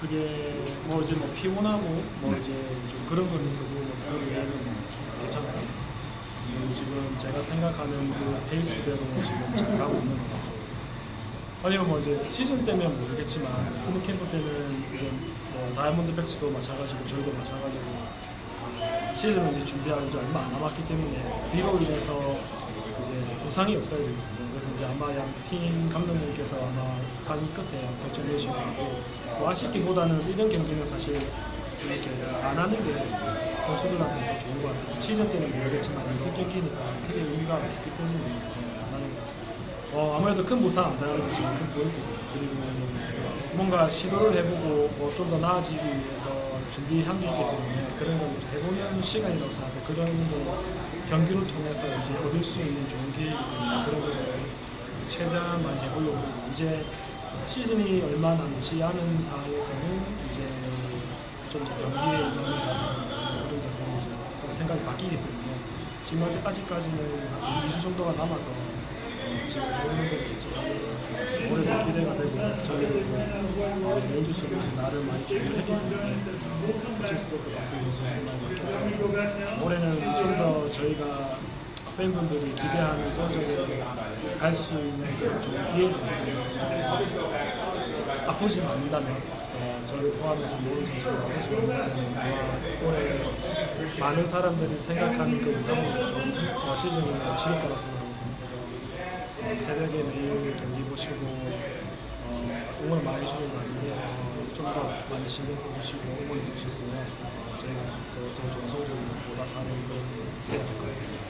그게 뭐 이제 뭐 피곤하고 뭐 이제 좀 그런 건 있어도 뭐 그런 외에는 뭐 괜찮아요. 그리고 지금 제가 생각하는 그 페이스대로 지금 잘 가고 있는 것 같고 아니면 뭐 이제 시즌 때면 모르겠지만 스프링 캠프 때는 이제 뭐 다이아몬드 백스도 마찬가지고 저희도 마찬가지고 시즌을 이제 준비하는 지 얼마 안 남았기 때문에 비로 인해서 이제 부상이 없어야 되거든요. 그래서 이제 아마 양팀 감독님께서 아마 상위 끝에 결정되시고 뭐 아쉽기보다는 이런 경기는 사실 이렇게 안 하는 게 선수들한테 더 좋은 것 같아요. 시즌 때는 모르겠지만 연습 경기니까 크게 의미가 없기 때문에 안 하는 것 같아요. 어, 아무래도 큰 부상 안 지금 큰 포인트고 그리고 뭔가 시도를 해보고 뭐 좀 더 나아지기 위해서 준비한 게 있기 때문에 그런 걸 해보는 시간이라고 생각해요. 그런 거 경기를 통해서 이제 얻을 수 있는 좋은 기회이기 때문에 그런 걸 최대한 많이 해보려고 이제 시즌이 얼마 남지 않은 상황에서는 이제 좀더 경기에 임하는 자세 그런 자세로 이제 또 생각이 바뀌기 때문에 지금 아직 아직까지는 한 2주 정도가 남아서 어, 지금 있어서 올해도 기대가 되고 저희도 연주수로 나를 많이 준비했기 때문에 받고 있는 선수들하고 올해는 좀 더 저희가 팬분들이 기대하는 성적에 갈수 있는 좀 기회가 있습니다. 아프지 않는다면 어, 저를 포함해서 모든 선수가 아프지 않는다면 올해 많은 사람들이 생각하는 그 이상으로 좋은 세- 어, 시즌을 치를 거라고 생각합니다. 새벽에 매일 경기 보시고 어, 응원 많이 주는 거 아닌데 어, 좀더 많이 신경 써주시고 응원해 주셨으면 저희가 더, 더 좋은 성적을 보답하는 그런 기회가 될것 같습니다.